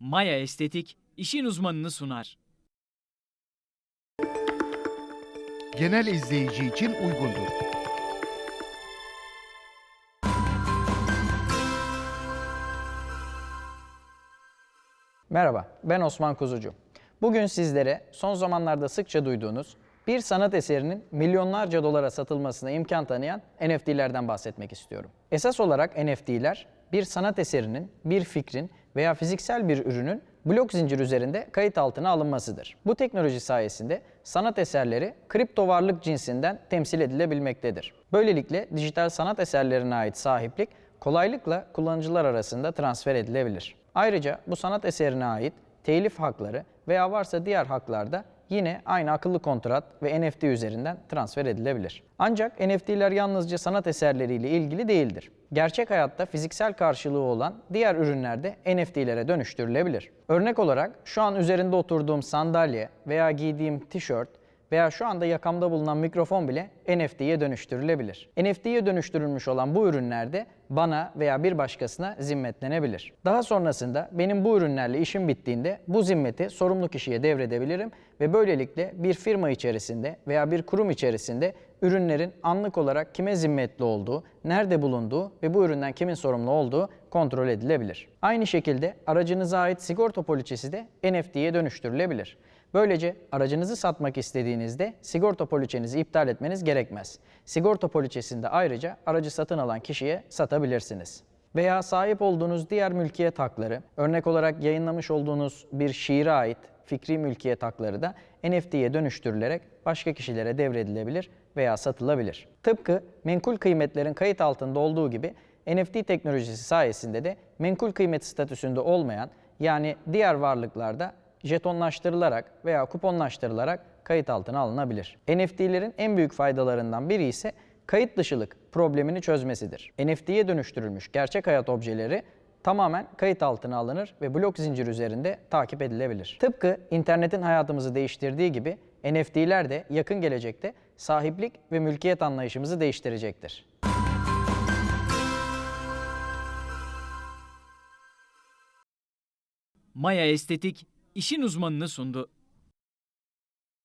Maya Estetik işin uzmanını sunar. genel izleyici için uygundur. Merhaba, ben Osman Kuzucu. Bugün sizlere son zamanlarda sıkça duyduğunuz bir sanat eserinin milyonlarca dolara satılmasına imkan tanıyan NFT'lerden bahsetmek istiyorum. Esas olarak NFT'ler bir sanat eserinin, bir fikrin veya fiziksel bir ürünün blok zincir üzerinde kayıt altına alınmasıdır. Bu teknoloji sayesinde sanat eserleri kripto varlık cinsinden temsil edilebilmektedir. Böylelikle dijital sanat eserlerine ait sahiplik kolaylıkla kullanıcılar arasında transfer edilebilir. Ayrıca bu sanat eserine ait telif hakları veya varsa diğer haklar da yine aynı akıllı kontrat ve NFT üzerinden transfer edilebilir. Ancak NFT'ler yalnızca sanat eserleriyle ilgili değildir. Gerçek hayatta fiziksel karşılığı olan diğer ürünler de NFT'lere dönüştürülebilir. Örnek olarak şu an üzerinde oturduğum sandalye veya giydiğim tişört veya şu anda yakamda bulunan mikrofon bile NFT'ye dönüştürülebilir. NFT'ye dönüştürülmüş olan bu ürünler de bana veya bir başkasına zimmetlenebilir. Daha sonrasında benim bu ürünlerle işim bittiğinde bu zimmeti sorumlu kişiye devredebilirim ve böylelikle bir firma içerisinde veya bir kurum içerisinde ürünlerin anlık olarak kime zimmetli olduğu, nerede bulunduğu ve bu üründen kimin sorumlu olduğu kontrol edilebilir. Aynı şekilde aracınıza ait sigorta poliçesi de NFT'ye dönüştürülebilir. Böylece aracınızı satmak istediğinizde sigorta poliçenizi iptal etmeniz gerekmez. Sigorta poliçesinde ayrıca aracı satın alan kişiye satabilirsiniz. Veya sahip olduğunuz diğer mülkiyet hakları, örnek olarak yayınlamış olduğunuz bir şiire ait fikri mülkiyet hakları da NFT'ye dönüştürülerek başka kişilere devredilebilir veya satılabilir. Tıpkı menkul kıymetlerin kayıt altında olduğu gibi NFT teknolojisi sayesinde de menkul kıymet statüsünde olmayan yani diğer varlıklarda jetonlaştırılarak veya kuponlaştırılarak kayıt altına alınabilir. NFT'lerin en büyük faydalarından biri ise kayıt dışılık problemini çözmesidir. NFT'ye dönüştürülmüş gerçek hayat objeleri tamamen kayıt altına alınır ve blok zincir üzerinde takip edilebilir. Tıpkı internetin hayatımızı değiştirdiği gibi NFT'ler de yakın gelecekte sahiplik ve mülkiyet anlayışımızı değiştirecektir. Maya Estetik işin uzmanını sundu.